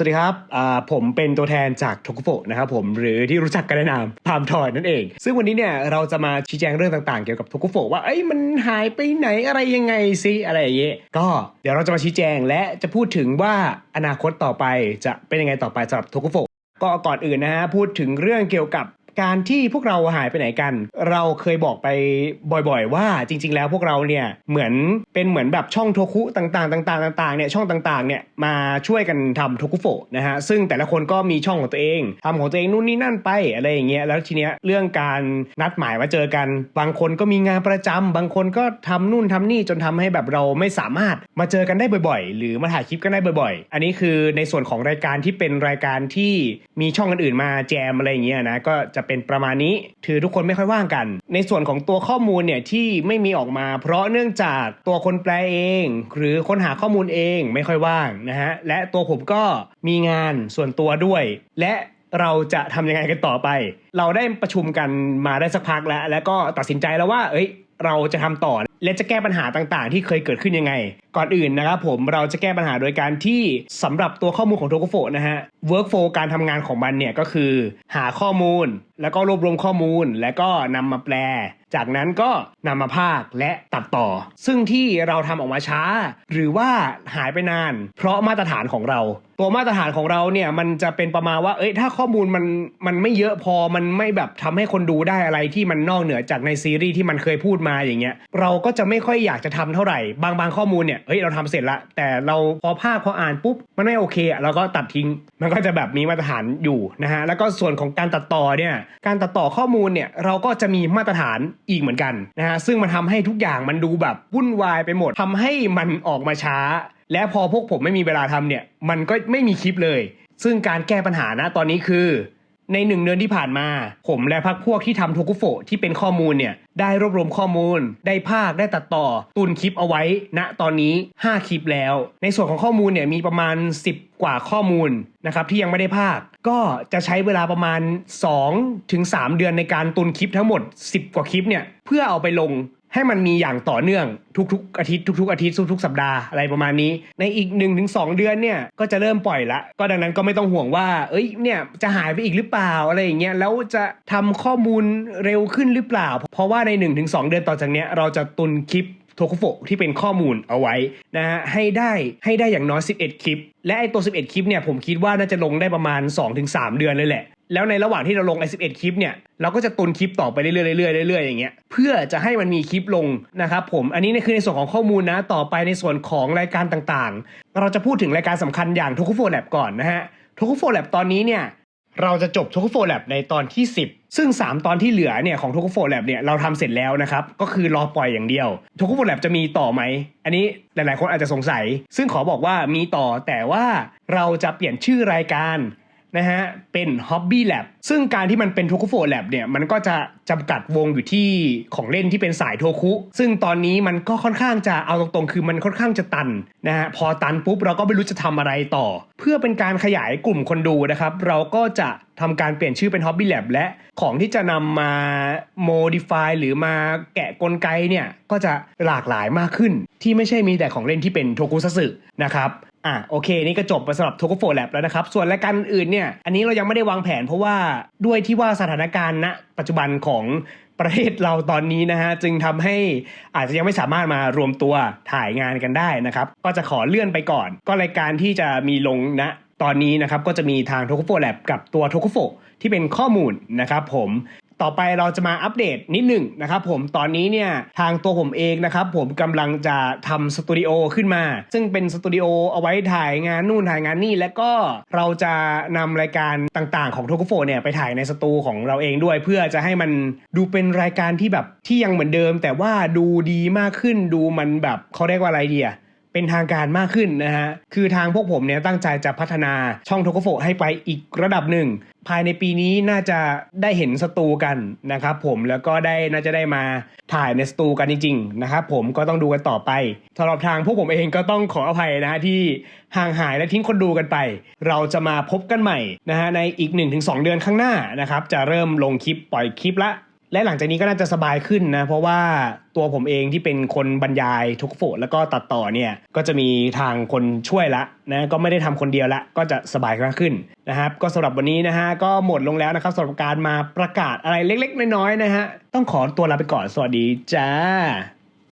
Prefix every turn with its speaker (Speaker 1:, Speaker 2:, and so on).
Speaker 1: สวัสดีครับ ผมเป็นตัวแทนจากทกุโฟนะครับผมหรือที่รู้จักกันในนามพามทอยนั่นเอง ซึ่งวันนี้เนี่ยเราจะมาชี้แจงเรื่องต่างๆ เกี่ยวกับทกุโฟว่า เอ้ยมันหายไปไหนอะไรยังไงซิอะไรอย่างเงี้ยก็เดี๋ยวเราจะมาชี้แจงและจะพูดถึงว่าอนาคตต่อไปจะเป็นยังไงต่อไปสำหรับทกุโฟก็ก่อนอื่นนะฮะพูดถึงเรื่องเกี่ยวกับ การที่พวกเราหายไปไหนกัน เราเคยบอกไปบ่อยๆ ว่าจริง ๆ แล้วพวกเราเนี่ยเหมือนเป็นเหมือนแบบช่องโทคุต่างๆต่างๆต่างๆเนี่ยช่องต่างๆเนี่ยมาช่วยกันทำโทคุโฟนะฮะซึ่งแต่ละคนก็มีช่องของตัวเองทำของตัวเองนู่นนี่นั่นไปอะไรอย่างเงี้ยแล้วทีเนี้ยเรื่องการนัดหมายมาเจอกัน บางคนก็มีงานประจำบางคนก็ทำนู่นทำนี่จนทำให้แบบเราไม่สามารถมาเจอกันได้บ่อย ๆ หรือมาถ่ายคลิปกันได้บ่อย ๆ อันนี้คือในส่วนของรายการที่เป็นรายการที่มีช่องอื่นๆมาแจมอะไรอย่างเงี้ยนะก็จะเป็นประมาณนี้ ถือทุกคนไม่ค่อยว่างกัน ในส่วนของตัวข้อมูลเนี่ยที่ไม่มีออกมา เพราะเนื่องจากตัวคนแปลเอง หรือค้นหาข้อมูลเองไม่ค่อยว่างนะฮะและตัวผมก็มีงานส่วนตัวด้วย และเราจะทำยังไงกันต่อไป เราได้ประชุมกันมาได้สักพักแล้ว แล้วก็ตัดสินใจแล้วว่า เอ้ย เราจะทำต่อ และจะแก้ปัญหาต่างๆ ที่เคยเกิดขึ้นยังไง ก่อนอื่นนะครับผมเราจะแก้ปัญหาโดยการที่สำหรับตัวข้อมูลของโทโกโฟนะฮะ workflow การทำงานของมันเนี่ยก็คือ หาข้อมูล แล้วก็รวบรวมข้อมูล แล้วก็นำมาแปล จากนั้นก็นำมาพากและตัดต่อ ซึ่งที่เราทำออกมาช้า หรือว่าหายไปนาน เพราะมาตรฐานของเรา ตัวมาตรฐานของเราเนี่ยมันจะเป็นประมาณว่า เอ้ยถ้าข้อมูลมันมันไม่เยอะพอมันไม่แบบทำให้คนดูได้อะไรที่มันนอกเหนือจากในซีรีส์ที่มันเคยพูดมาอย่างเงี้ยเราก็จะไม่ค่อยอยากจะทำเท่าไหร่บางบางข้อมูลเนี่ยเฮ้ยเราทำเสร็จละแต่เราพอภาคพออ่านปุ๊บมันไม่โอเคเราก็ตัดทิ้ง มันก็จะแบบมีมาตรฐานอยู่นะฮะแล้วก็ส่วนของการตัดต่อเนี่ยการตัดต่อข้อมูลเนี่ยเราก็จะมีมาตรฐานอีกเหมือนกันนะฮะซึ่งมันทำให้ทุกอย่างมันดูแบบวุ่นวายไปหมดทำให้มันออกมาช้า และพอพวกผมไม่มีเวลาทำเนี่ย มันก็ไม่มีคลิปเลย ซึ่งการแก้ปัญหานะตอนนี้คือ ในหนึ่งเดือนที่ผ่านมา ผมและพักพวกที่ทำโทกุโฟที่เป็นข้อมูลเนี่ย ได้รวบรวมข้อมูล ได้ภาคได้ตัดต่อ ตุนคลิปเอาไว้ณตอนนี้ 5 คลิปแล้ว ในส่วนของข้อมูลเนี่ยมีประมาณ 10 กว่าข้อมูลนะครับที่ยังไม่ได้ภาค ก็จะใช้เวลาประมาณ2-3ถึง3เดือนในการตุนคลิปทั้งหมด 10 กว่าคลิปเนี่ยเพื่อเอาไปลง ให้มันมีอย่างต่อเนื่องทุกๆอาทิตย์ทุกๆอาทิตย์ทุกๆสัปดาห์อะไรประมาณนี้ ในอีก1นถึงสเดือนเนี่ยก็จะเริ่มปล่อยละ ก็ดังนั้นก็ไม่ต้องห่วงว่า เอ้ยเนี่ยจะหายไปอีกหรือเปล่าอะไรอย่างเงี้ยแล้วจะทำข้อมูลเร็วขึ้นหรือเปล่า เพราะว่าใน1นถึงสเดือนต่อจากเนี้ยเราจะตุนคลิปโทคุโฟที่เป็นข้อมูลเอาไว้นะฮะให้ได้ให้ได้อย่างน้อย 11 คลิป และไอตัว 11 คลิปเนี่ยผมคิดว่าน่าจะลงได้ประมาณ 2-3 เดือนเลยแหละ แล้วในระหว่างที่เราลงไอ11คลิปเนี่ยเราก็จะตุนคลิปต่อไปเรื่อยๆเรื่อยๆเรื่อยๆอย่างเงี้ยเพื่อจะให้มันมีคลิปลงนะครับผมอันนี้เนี่ยคือในส่วนของข้อมูลนะต่อไปในส่วนของรายการต่างๆ เราจะพูดถึงรายการสำคัญอย่างโทคุโฟแลบก่อนนะฮะโทคุโฟแลบตอนนี้เนี่ยเราจะจบ t o k u f o Lab ในตอนที่ 10 ซึ่ง 3 ตอนที่เหลือเนี่ยของ t o k u f o Lab เนี่ยเราทำเสร็จแล้วนะครับก็คือรอปล่อยอย่างเดียว t o k u f o Lab จะมีต่อไหม อันนี้หลายๆคนอาจจะสงสัย ซึ่งขอบอกว่ามีต่อแต่ว่าเราจะเปลี่ยนชื่อรายการ นะฮะเป็น Hobby Lab ซึ่งการที่มันเป็น t o k u f o Lab เนี่ยมันก็จะจำกัดวงอยู่ที่ของเล่นที่เป็นสายโทคุ ซึ่งตอนนี้มันก็ค่อนข้างจะเอาตรงๆ คือมันค่อนข้างจะตันนะฮะพอตันปุ๊บเราก็ไม่รู้จะทำอะไรต่อ เพื่อเป็นการขยายกลุ่มคนดูนะครับ เราก็จะทำการเปลี่ยนชื่อเป็น Hobby Lab และของที่จะนำมา modify หรือมาแกะกลไกเนี่ยก็จะหลากหลายมากขึ้น ที่ไม่ใช่มีแต่ของเล่นที่เป็นโทคุซัสึนะครับ อะโอเค นี่ก็จบไปสำหรับโท k โฟแลบแล้วนะครับ ส่วนรายการอื่นเนี่ย อันนี้เรายังไม่ได้วางแผนเพราะว่าด้วยที่ว่าสถานการณ์ณปัจจุบันของประเทศเราตอนนี้นะฮะจึงทำให้อาจจะยังไม่สามารถมารวมตัวถ่ายงานกันได้นะครับ ก็จะขอเลื่อนไปก่อน ก็รายการที่จะมีลงณตอนนี้นะครับก็จะมีทางโท k โฟแลบกับตัวโท k โฟที่เป็นข้อมูลนะครับผม ต่อไปเราจะมาอัปเดตนิดหนึ่งนะครับผมตอนนี้เนี่ยทางตัวผมเองนะครับผมกำลังจะทำสตูดิโอขึ้นมา ซึ่งเป็นสตูดิโอเอาไว้ถ่ายงานนู่นถ่ายงานนี่ แล้วก็เราจะนำรายการต่างๆ ของโท k โฟเนี่ยไปถ่ายในสตูของเราเองด้วย เพื่อจะให้มันดูเป็นรายการที่แบบที่ยังเหมือนเดิม แต่ว่าดูดีมากขึ้นดูมันแบบเขาเรียกว่าอะไรดีอะ เป็นทางการมากขึ้นนะฮะ คือทางพวกผมเนี่ยตั้งใจจะพัฒนาช่องโทโกโฟให้ไปอีกระดับหนึ่ง ภายในปีนี้น่าจะได้เห็นสตูกันนะครับผมแล้วก็ได้น่าจะได้มาถ่ายในสตูกันจริงๆนะครับผมก็ต้องดูกันต่อไปสำหรับทางพวกผมเองก็ต้องขออภัยนะที่ห่างหายและทิ้งคนดูกันไป เราจะมาพบกันใหม่นะฮะในอีก 1-2 เดือนข้างหน้านะครับจะเริ่มลงคลิปปล่อยคลิปละ และหลังจากนี้ก็น่าจะสบายขึ้นนะ เพราะว่าตัวผมเองที่เป็นคนบรรยายทุกโฟแล้วก็ตัดต่อเนี่ยก็จะมีทางคนช่วยละนะก็ไม่ได้ทำคนเดียวละก็จะสบายมากขึ้นนะครับก็สำหรับวันนี้นะฮะก็หมดลงแล้วนะครับสำหรับการมาประกาศอะไรเล็ก ๆ น้อยๆนะฮะต้องขอตัวลาไปก่อนสวัสดีจ้า